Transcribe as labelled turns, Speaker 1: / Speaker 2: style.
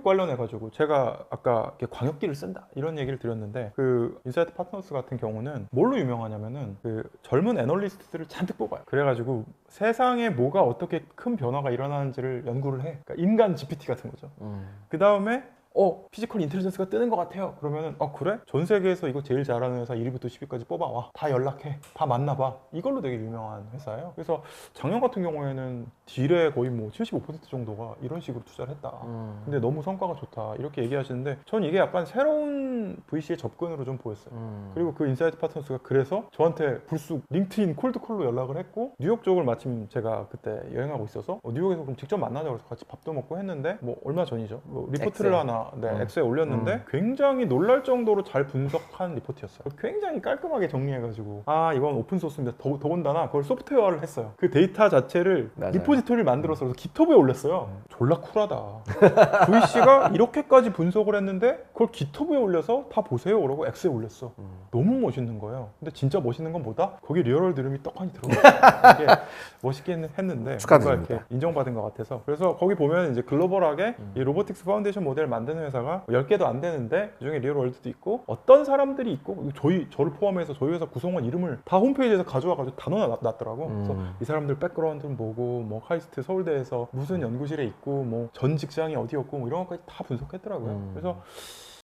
Speaker 1: 뉴욕 관련해 가지고 제가 아까 광역기를 쓴다 이런 얘기를 드렸는데 그 인사이트 파트너스 같은 경우는 뭘로 유명하냐면은 그 젊은 애널리스트들을 잔뜩 뽑아요. 그래가지고 세상에 뭐가 어떻게 큰 변화가 일어나는지를 연구를 해. 그러니까 인간 GPT 같은 거죠.
Speaker 2: 음.
Speaker 1: 그 다음에 어 피지컬 인텔리전스가 뜨는 것 같아요. 그러면은 어 그래? 전 세계에서 이거 제일 잘하는 회사 1위부터 10위까지 뽑아와. 다 연락해. 다 만나봐. 이걸로 되게 유명한 회사예요. 그래서 작년 같은 경우에는 딜의 거의 뭐 75% 정도가 이런 식으로 투자를 했다.
Speaker 2: 음.
Speaker 1: 근데 너무 성과가 좋다 이렇게 얘기하시는데 전 이게 약간 새로운 VC의 접근으로 좀 보였어요.
Speaker 2: 음.
Speaker 1: 그리고 그 인사이트 파트너스가 그래서 저한테 불쑥 링크인 콜드콜로 연락을 했고 뉴욕 쪽을 마침 제가 그때 여행하고 있어서 어, 뉴욕에서 그럼 직접 만나자 그래서 같이 밥도 먹고 했는데 뭐 얼마 전이죠. 뭐 리포트를
Speaker 2: 엑셀.
Speaker 1: 하나 네,
Speaker 2: 음.
Speaker 1: 엑스에 올렸는데 굉장히 놀랄 정도로 잘 분석한 리포트였어요. 굉장히 깔끔하게 정리해가지고 아 이건 오픈 소스인데 더, 더군다나 그걸 소프트웨어를 했어요. 그 데이터 자체를
Speaker 2: 맞아요.
Speaker 1: 리포 지토리를 만들어서 그래서 깃허브에 올렸어요. 졸라 쿨하다. VC가 이렇게까지 분석을 했는데 그걸 깃허브에 올려서 다 보세요. 그러고 엑스에 올렸어.
Speaker 2: 음.
Speaker 1: 너무 멋있는 거예요. 근데 진짜 멋있는 건 뭐다? 거기 리얼월 들음이 떡하니 들어가요. 이게 멋있긴 했는데
Speaker 2: 축하드립니다.
Speaker 1: 이렇게 인정받은 것 같아서 그래서 거기 보면 이제 글로벌하게
Speaker 2: 음.
Speaker 1: 이 로보틱스 파운데이션 모델을 만드는 회사가 10개도 안 되는데 그중에 리얼 월드도 있고 어떤 사람들이 있고 저희 저를 포함해서 저희 회사 구성원 이름을 다 홈페이지에서 가져와 가지고 단어나 놨- 놨더라고. 그래서
Speaker 2: 음.
Speaker 1: 이 사람들 백그라운드는 뭐고 뭐 카이스트 서울대에서 무슨 연구실에 있고 뭐 전 직장이 어디였고 뭐 이런 것까지 다 분석했더라고요.
Speaker 2: 음.
Speaker 1: 그래서